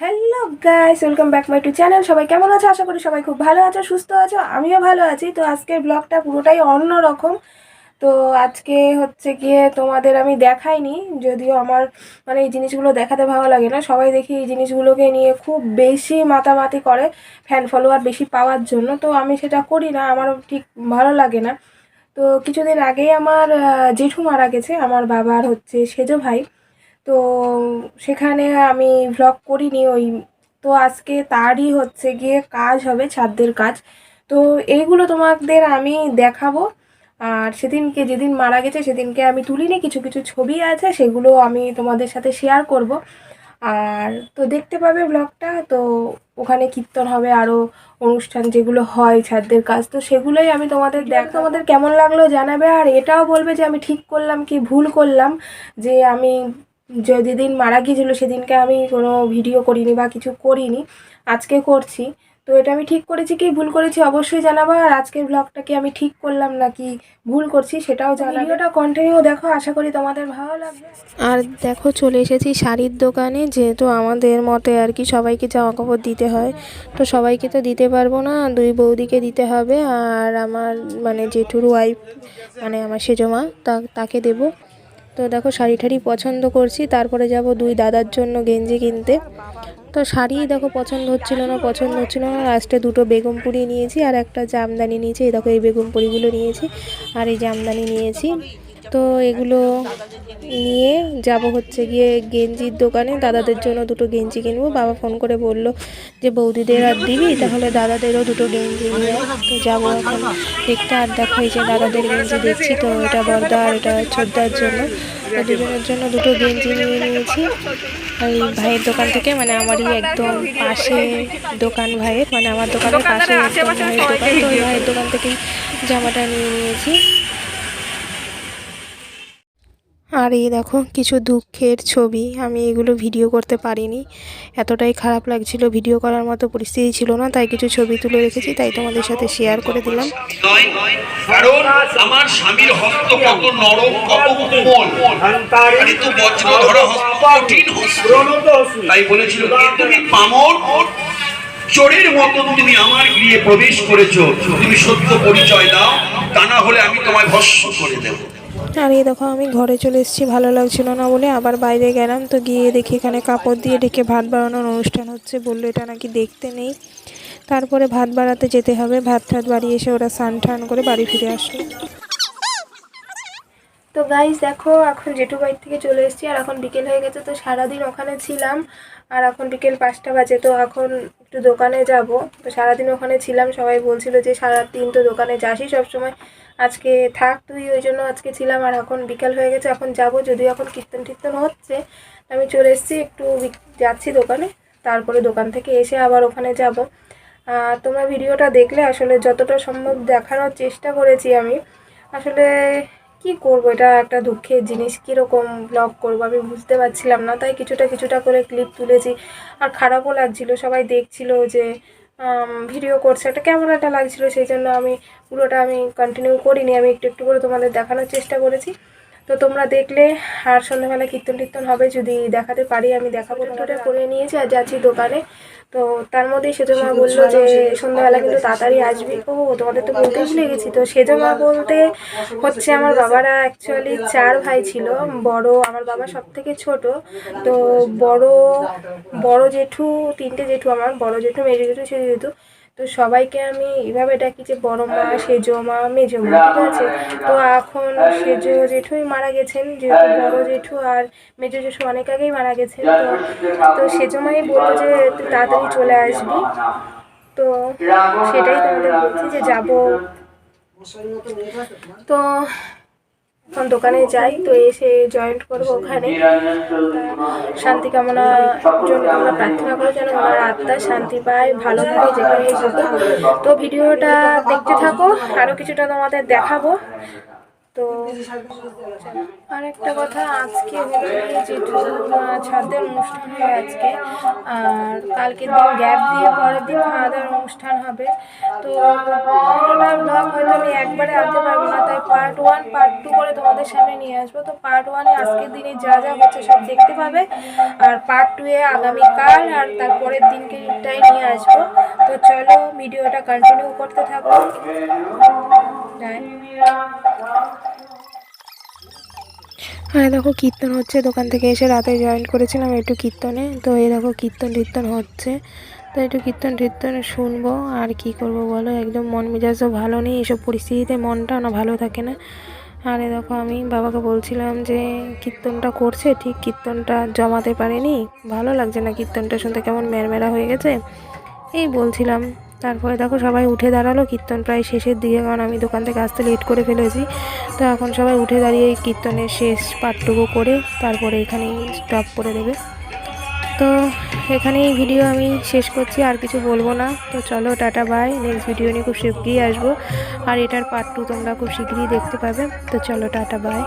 Hello guys welcome back my to channel সবাই কেমন আছো? আশা করি সবাই খুব ভালো আছো, সুস্থ আছো, আমিও ভালো আছি। তো আজকের ব্লগটা পুরোটাই অন্য রকম তো আজকে হচ্ছে গিয়ে তোমাদের আমি দেখাইনি, যদিও আমার মানে এই জিনিসগুলো দেখাতে ভালো লাগে না। সবাই দেখি এই জিনিসগুলোকে নিয়ে খুব বেশি মাতামাতি করে ফ্যান ফলোয়ার বেশি পাওয়ার জন্য। তো আমি সেটা করি না, আমারও ঠিক ভালো লাগে না। তো কিছুদিন আগেই আমার জেঠু মারা গেছে, আমার বাবার হচ্ছে সেজো ভাই। তো সেখানে আমি ভ্লগ করিনি, ওই তো আজকে তারই হচ্ছে গিয়ে কাজ হবে, ছাদদের কাজ। তো এইগুলো তোমাদের আমি দেখাবো। আর সেদিনকে যেদিন মারা গেছে, সেদিনকে আমি তুলিনি, কিছু কিছু ছবি আছে, সেগুলো আমি তোমাদের সাথে শেয়ার করব। আর তো দেখতে পাবে ব্লগটা তো ওখানে কীর্তন হবে আরও অনুষ্ঠান যেগুলো হয় ছাদদের কাজ তো সেগুলোই আমি তোমাদের দেখ তোমাদের কেমন লাগল জানাবে আর এটাও বলবে যে আমি ঠিক করলাম কি ভুল করলাম যে আমি যে যেদিন মারা গিয়েছিল সেদিনকে আমি কোনো ভিডিও করিনি বা কিছু করিনি আজকে করছি। তো এটা আমি ঠিক করেছি কি? ভুল করেছি অবশ্যই জানাব। আর আজকের ব্লগটা কি আমি ঠিক করলাম নাকি ভুল করছি সেটাও জানাব। ভিডিওটা কন্টিনিউ দেখো, আশা করি তোমাদের ভালো লাগবে। আর দেখো, চলে এসেছি শাড়ির দোকানে। যেহেতু আমাদের মতে আর কি সবাইকে জামা কাপড় দিতে হয়, তো সবাইকে তো দিতে পারব না। দুই বৌদিকে দিতে হবে আর আমার মানে জেঠুর ওয়াইফ মানে আমার সেজমা তাকে দেব। তো দেখো, শাড়ি ঠাড়ি পছন্দ করছি। তারপরে যাব দুই দাদার জন্য গেঞ্জি কিনতে। তো শাড়ি দেখো পছন্দ হচ্ছিল না, পছন্দ হচ্ছিল না। লাস্টে দুটো বেগমপুরি নিয়েছি আর একটা জামদানি নিয়েছি। এই দেখো এই বেগমপুরিগুলো নিয়েছি আর এই জামদানি নিয়েছি। তো এগুলো নিয়ে যাব হচ্ছে গিয়ে গেঞ্জির দোকানে। দাদাদের জন্য দুটো গেঞ্জি কিনবো। বাবা ফোন করে বলল যে, বৌদিদের আর দিবি? তাহলে দাদাদেরও দুটো গেঞ্জি নিয়ে তো যাব এখন। দেখতে আর দেখো এই যে দাদাদের গেঞ্জি দেখছি তো, এটা বর্দা আর এটা ছোটদার জন্য। দুজনের জন্য দুটো গেঞ্জি নিয়ে নিয়েছি। এই ভাইয়ের দোকান থেকে মানে আমারই একদম পাশে দোকান ভাইয়ের মানে আমার দোকানের পাশে একদম ভাইয়ের দোকান তো ওই ভাইয়ের দোকান থেকেই জামাটা নিয়ে নিয়েছি। আর এই দেখো, কিছু দুঃখের ছবি। আমি এগুলো ভিডিও করতে পারিনি। এতটাই খারাপ লাগছিল। ভিডিও করার মতো পরিস্থিতি ছিল না, তাই কিছু ছবি তুলে রেখেছি, তাই তোমাদের সাথে শেয়ার করে দিলাম। আমার স্বামীর হস্ত কত নরম, কত কোমল। তো বজ্র ধরা হস্ত, কঠিন হস্ত। তাই বলেছিল তুমি পামর, চোরের তুমি আমার গৃহে প্রবেশ করেছ। তুমি সত্য পরিচয় দাও, তা না হলে আমি তোমায় ভস্ম করে দেবো। আর এই দেখো, আমি ঘরে চলে এসেছি, ভালো লাগছিল না বলে আবার বাইরে গেলাম। তো গিয়ে দেখি এখানে কাপড় দিয়ে ডেকে ভাত বাড়ানোর অনুষ্ঠান হচ্ছে বলল, এটা নাকি দেখতে নেই। তারপরে ভাত বাড়াতে যেতে হবে। ভাত ঠাত বাড়িয়ে এসে ওরা স্নান টান করে বাড়ি ফিরে আসলো। তো গাইস দেখো, এখন জেঠু বাড়ি থেকে চলে এসেছি, আর এখন বিকেল হয়ে গেছে, তো সারাদিন ওখানে ছিলাম, আর এখন বিকেল পাঁচটা বাজে, তো এখন একটু দোকানে যাব। তো সারাদিন ওখানে ছিলাম, সবাই বলছিল যে সারাদিন তো দোকানে যাসই সবসময়। আজকে থাক তুই, ওই জন্য আজকে ছিলাম, আর এখন বিকেল হয়ে গেছে, এখন যাব, যদিও এখন কীর্তন টীর্তন হচ্ছে। আমি চলে এসেছি, একটু যাচ্ছি দোকানে, তারপরে দোকান থেকে এসে আবার ওখানে যাব। তোমরা ভিডিওটা দেখলে, আসলে যতটা সম্ভব দেখানোর চেষ্টা করেছি আমি। আসলে কি করব? এটা একটা দুঃখের জিনিস। কীরকম ব্লগ করব? আমি বুঝতে পারছিলাম না। তাই কিছুটা কিছুটা করে ক্লিপ তুলেছি। আর খারাপও লাগছিল। সবাই দেখছিল যে ভিডিও করছে। একটা কেমন একটা লাগছিল। সেই জন্য আমি পুরোটা আমি কন্টিনিউ করিনি। আমি একটু একটু করে তোমাদের দেখানোর চেষ্টা করেছি। তো তোমরা দেখলে আর সন্ধ্যাবেলা কীর্তন টীর্তন হবে যদি দেখাতে পারি আমি দেখাবো টোটা করে নিয়েছি আর যাচ্ছি দোকানে। তো তার মধ্যেই সেজমা বলল যে সন্ধ্যাবেলা কিন্তু তাড়াতাড়ি আসবি। ও তোমাদের তো বলতে ভুলে গেছি। তো সেজমা বলতে হচ্ছে আমার বাবারা অ্যাকচুয়ালি চার ভাই ছিল। বড় আমার বাবা সব থেকে ছোট। তো বড় বড় জেঠু তিনটে জেঠু আমার বড় জেঠু মেজো জেঠু সেজো জেঠু। তো সবাইকে আমি এভাবে ডাকি যে, বড় মা, সেজো মা, মেজো মা। ঠিক আছে? তো এখন সেজো জেঠুই মারা গেছেন, যেহেতু বড় জেঠু আর মেজো জেঠু অনেক আগেই মারা গেছেন, তো তো সেজো মাই বলল যে, তুই তাড়াতাড়ি চলে আসবি। তো সেটাই তোমাদের বলছি যে, যাব। তো দোকানে যাই, তো এসে জয়েন্ট করব ওখানে। শান্তি কামনার জন্য আমরা প্রার্থনা করো যেন আমার আত্মা শান্তি পায়, ভালো থাকে যেখানে তো ভিডিওটা দেখতে থাকো আরও কিছুটা তোমাদের দেখাবো। তো আর একটা কথা, আজকে গিয়ে ছাদের অনুষ্ঠান হবে আজকে। আর কালকের দিন গ্যাপ দিয়ে পরের দিন খাওয়া দাওয়ার অনুষ্ঠান হবে। তো হয়তো আমি একবারে আনতে পারব না পার্ট ওয়ান পার্ট টু করে তোমাদের সামনে নিয়ে আসব। তো পার্ট ওয়ানে আজকের দিনে যা যা হচ্ছে সব দেখতে পাবে। আর পার্ট টু এ আগামীকাল আর তারপরের দিনকে নিয়ে আসব। তো চলো ভিডিওটা কন্টিনিউ করতে থাকো। যাই দেখো কীর্তন হচ্ছে। দোকান থেকে এসে রাতে জয়েন করেছিলাম একটু কীর্তনে। তো এই দেখো কীর্তন টীর্তন হচ্ছে। তো একটু কীর্তন টীর্তন শুনব, আর কি করব বলো? একদম মন মেজাজও ভালো নেই। এসব পরিস্থিতিতে মনটা না ভালো থাকে না। আর এ দেখো আমি বাবাকে বলছিলাম যে, কীর্তনটা করছে? ঠিক কীর্তনটা জমাতে পারেনি? ভালো লাগছে না কীর্তনটা শুনতে? কেমন ম্যারমেরা হয়ে গেছে? এই বলছিলাম। তারপরে দেখো সবাই উঠে দাঁড়াল, কীর্তন প্রায় শেষের দিকে, কারণ আমি দোকান থেকে আসতে লেট করে ফেলেছি। তো এখন সবাই উঠে দাঁড়িয়ে এই কীর্তনের শেষ পাঠটুকু করে তারপরে এখানেই স্টপ করে দেবে। তো এখানেই ভিডিও আমি শেষ করছি, আর কিছু বলব না। তো চলো, টাটা বাই নেক্সট ভিডিও নিয়ে খুব শীঘ্রই আসব। আর এটার পার্ট টু তোমরা খুব শীঘ্রই দেখতে পাবে। তো চলো, টাটা বাই